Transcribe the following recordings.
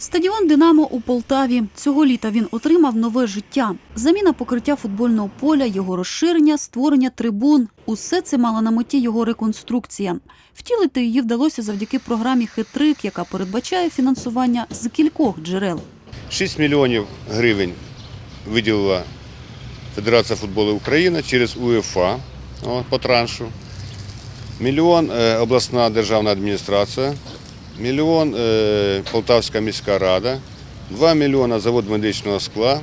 Стадіон Динамо у Полтаві. Цього літа він отримав нове життя. Заміна покриття футбольного поля, його розширення, створення трибун. Усе це мало на меті його реконструкція. Втілити її вдалося завдяки програмі Хитрик, яка передбачає фінансування з кількох джерел. 6 мільйонів гривень виділила Федерація футболу України через УЄФА по траншу. Мільйон е, обласна державна адміністрація, мільйон е, Полтавська міська рада, 2 мільйона завод медичного скла,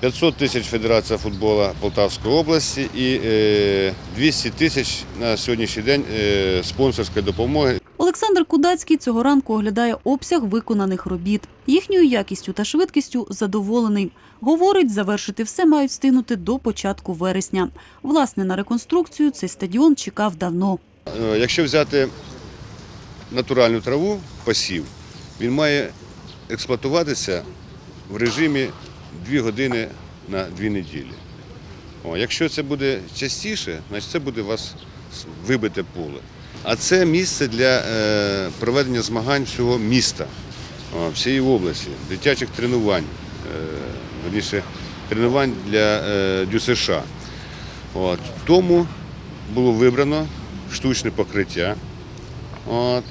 500 тисяч Федерація футболу Полтавської області і е, 200 тисяч на сьогоднішній день е, спонсорської допомоги Олександр Кудацький цього ранку оглядає обсяг виконаних робіт. Їхньою якістю та швидкістю задоволений. Говорить, завершити все мають встигнути до початку вересня. Власне, на реконструкцію цей стадіон чекав давно. Е, Якщо взяти натуральну траву, посів, він має експлуатуватися в режимі 2 години на 2 неділі. О, якщо це буде частіше, значить це буде у вас вибите поле. А це місце для е, проведення змагань всього міста, всієї області, дитячих тренувань, е, верніше, тренувань для е, ДЮСШ. От. Тому було вибрано штучне покриття, от,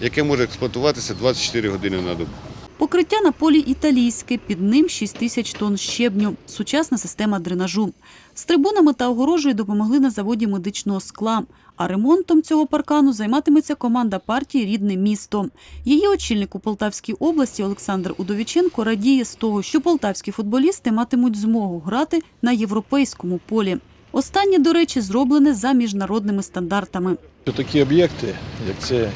яке може експлуатуватися 24 години на добу. Покриття на полі італійське, під ним 6 тисяч тонн щебню, сучасна система дренажу. З трибунами та огорожею допомогли на заводі медичного скла. А ремонтом цього паркану займатиметься команда партії Рідне місто. Її очільник у Полтавській області Олександр Удовіченко радіє з того, що полтавські футболісти матимуть змогу грати на європейському полі. Останнє, до речі, зроблене за міжнародними стандартами. Такі об'єкти, як це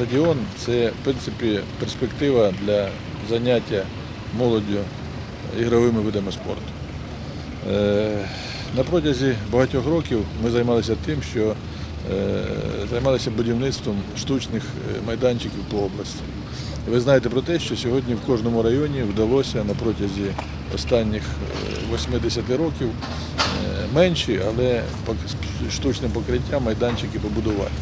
стадіон, це в принципі перспектива для заняття молоддю ігровими видами спорту. Е, На протязі багатьох років ми займалися тим, що е, займалися будівництвом штучних е, майданчиків по області. Ви знаєте про те, що сьогодні в кожному районі вдалося на протязі останніх е, 80 років менші, але штучним покриттям майданчики побудувати.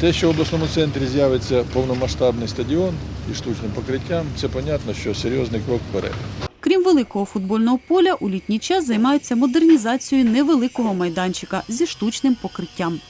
Те, що в обласному центрі з'явиться повномасштабний стадіон і штучним покриттям, це понятно, що серйозний крок вперед. Крім великого футбольного поля, у літній час займаються модернізацією невеликого майданчика зі штучним покриттям.